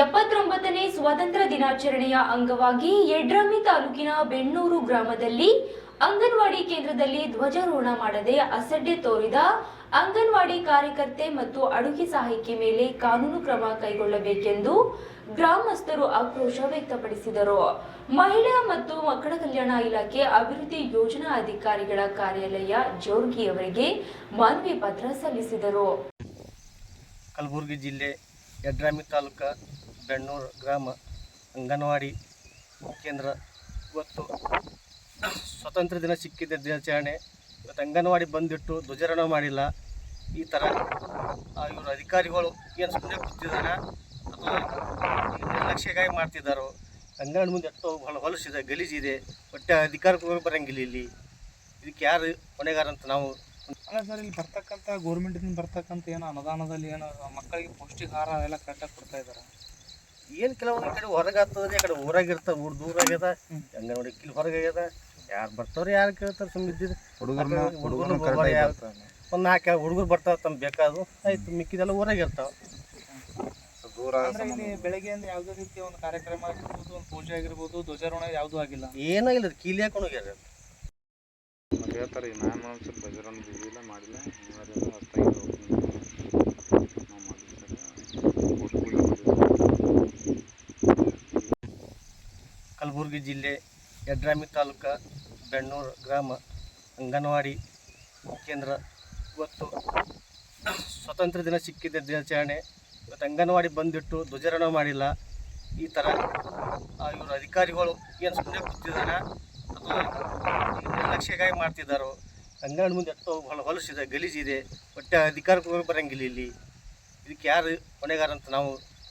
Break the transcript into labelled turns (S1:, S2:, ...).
S1: ಎಪ್ಪತ್ತೊಂಬತ್ತನೇ ಸ್ವಾತಂತ್ರ್ಯ ದಿನಾಚರಣೆಯ ಅಂಗವಾಗಿ ಯಡ್ರಾಮಿ ತಾಲೂಕಿನ ಬೆಣ್ಣೂರು ಗ್ರಾಮದಲ್ಲಿ ಅಂಗನವಾಡಿ ಕೇಂದ್ರದಲ್ಲಿ ಧ್ವಜಾರೋಹಣ ಮಾಡದೆ ಅಸಡ್ಡೆ ತೋರಿದ ಅಂಗನವಾಡಿ ಕಾರ್ಯಕರ್ತೆ ಮತ್ತು ಅಡುಗೆ ಸಹಾಯಕಿ ಮೇಲೆ ಕಾನೂನು ಕ್ರಮ ಕೈಗೊಳ್ಳಬೇಕೆಂದು ಗ್ರಾಮಸ್ಥರು ಆಕ್ರೋಶ ವ್ಯಕ್ತಪಡಿಸಿದರು. ಮಹಿಳಾ ಮತ್ತು ಮಕ್ಕಳ ಕಲ್ಯಾಣ ಇಲಾಖೆ ಅಭಿವೃದ್ಧಿ ಯೋಜನಾ ಅಧಿಕಾರಿಗಳ ಕಾರ್ಯಾಲಯ ಜೋರ್ಗಿ ಅವರಿಗೆ ಮನವಿ ಪತ್ರ ಸಲ್ಲಿಸಿದರು.
S2: ಕಲಬುರಗಿ ಜಿಲ್ಲೆ ಯಡ್ರಾಮಿ ತಾಲೂಕು ಬೆಣ್ಣೂರು ಗ್ರಾಮ ಅಂಗನವಾಡಿ ಕೇಂದ್ರ. ಇವತ್ತು ಸ್ವಾತಂತ್ರ್ಯ ದಿನ ಸಿಕ್ಕಿದ್ದ ದಿನಾಚರಣೆ. ಇವತ್ತು ಅಂಗನವಾಡಿ ಬಂದಿಟ್ಟು ಧ್ವಜರಣ ಮಾಡಿಲ್ಲ. ಈ ಥರ ಇವರು ಅಧಿಕಾರಿಗಳು ಏನು ಸುಮ್ಮನೆ ಕೂತಿದ್ದಾರೆ ಅಥವಾ ನಿರ್ಲಕ್ಷ್ಯಗಾಗಿ ಮಾಡ್ತಿದ್ದಾರೋ, ಅಂಗನವಾಡಿ ಮುಂದೆ ಎಷ್ಟೋ ಹೊಲ ಹೊಲಸಿದೆ ಗಲೀಜಿದೆ ಒಟ್ಟೆ ಅಧಿಕಾರಿಗಳು ಬರೋಂಗಿಲ್ಲ ಇಲ್ಲಿ. ಇದಕ್ಕೆ ಯಾರು ಹೊಣೆಗಾರ ಅಂತ ನಾವು
S3: ಅಲ್ಲ ಸರ್, ಇಲ್ಲಿ ಬರ್ತಕ್ಕಂಥ ಗೌರ್ಮೆಂಟಿಂದ ಬರ್ತಕ್ಕಂಥ ಏನೋ ಅನುದಾನದಲ್ಲಿ ಏನೋ ಮಕ್ಕಳಿಗೆ ಪೌಷ್ಟಿಕಾಹಾರ ಎಲ್ಲ ಕರೆಕ್ಟಾಗಿ ಕೊಡ್ತಾ ಇದ್ದಾರೆ
S2: ಏನು ಕೆಲವೊಂದು ಕಡೆ ಹೊರಗಾಗ್ತದೆ ಆ ಕಡೆ ಊರಾಗ ಇರ್ತಾವೆ ಊರು ದೂರ ಆಗ್ಯದ. ಅಂಗನವಾಡಿ ಕಿಲ್ ಹೊರಗೆ ಆಗ್ಯದ. ಯಾರು ಬರ್ತಾವ್ರಿ ಯಾರು ಕೇಳ್ತಾರೆ ಸುಮ್ಮನೆ ಇದ್ದಿದ್ದು ಹುಡುಗರು ಒಂದು ನಾಲ್ಕು ಹುಡುಗರು ಬರ್ತಾವೆ ತಮ್ಮ ಬೇಕಾದ್ರು ಆಯ್ತು ಮಿಕ್ಕಿದೆಲ್ಲ ಊರಾಗ ಬೆಳಗ್ಗೆ
S3: ಅಂದ್ರೆ ಯಾವುದೇ ರೀತಿಯ ಒಂದು ಕಾರ್ಯಕ್ರಮ ಆಗಿರ್ಬೋದು ಒಂದು ಪೂಜೆ ಆಗಿರ್ಬೋದು ಧ್ವಜಾರೋಹಣ ಯಾವುದೂ ಆಗಿಲ್ಲ.
S2: ಏನೂ ಇಲ್ಲ ಕೀಲಿ ಹಾಕೊಂಡು ಹೋಗ್ಯಾರ
S4: ಹೇಳ್ತಾರೆ ನಾನು ಮಾಡಿಲ್ಲ ಹೊಸ್ತಾಗಿ ನಾವು ಮಾಡಿಲ್ಲ
S2: ಕಲಬುರಗಿ ಜಿಲ್ಲೆ, ಯಡ್ರಾಮಿ ತಾಲೂಕು, ಬೆಣ್ಣೂರು ಗ್ರಾಮ, ಅಂಗನವಾಡಿ ಕೇಂದ್ರ. ಇವತ್ತು ಸ್ವತಂತ್ರ ದಿನ ಸಿಕ್ಕಿದ್ದ ದಿನಾಚರಣೆ. ಇವತ್ತು ಅಂಗನವಾಡಿ ಬಂದಿಟ್ಟು ಧ್ವಜಾರೋಹಣ ಮಾಡಿಲ್ಲ. ಈ ಥರ ಇವರು ಅಧಿಕಾರಿಗಳು ಏನು ಸುಮ್ಮನೆ ಕೂತಿದ್ದಾರೆ ಅಥವಾ ನಿರ್ಲಕ್ಷ್ಯಗಾಗಿ ಮಾಡ್ತಿದ್ದಾರೋ ಅಂಗನವಾಡಿ ಮುಂದೆ ಎಷ್ಟೋ ಹೊಲ, ಹೊಲಸಿದೆ, ಗಲೀಜಿದೆ. ಒಟ್ಟೆ ಅಧಿಕಾರಿಗಳು ಬರೋಂಗಿಲ್ಲ ಇಲ್ಲಿ. ಇದಕ್ಕೆ ಯಾರು ಹೊಣೆಗಾರ ಅಂತ ನಾವು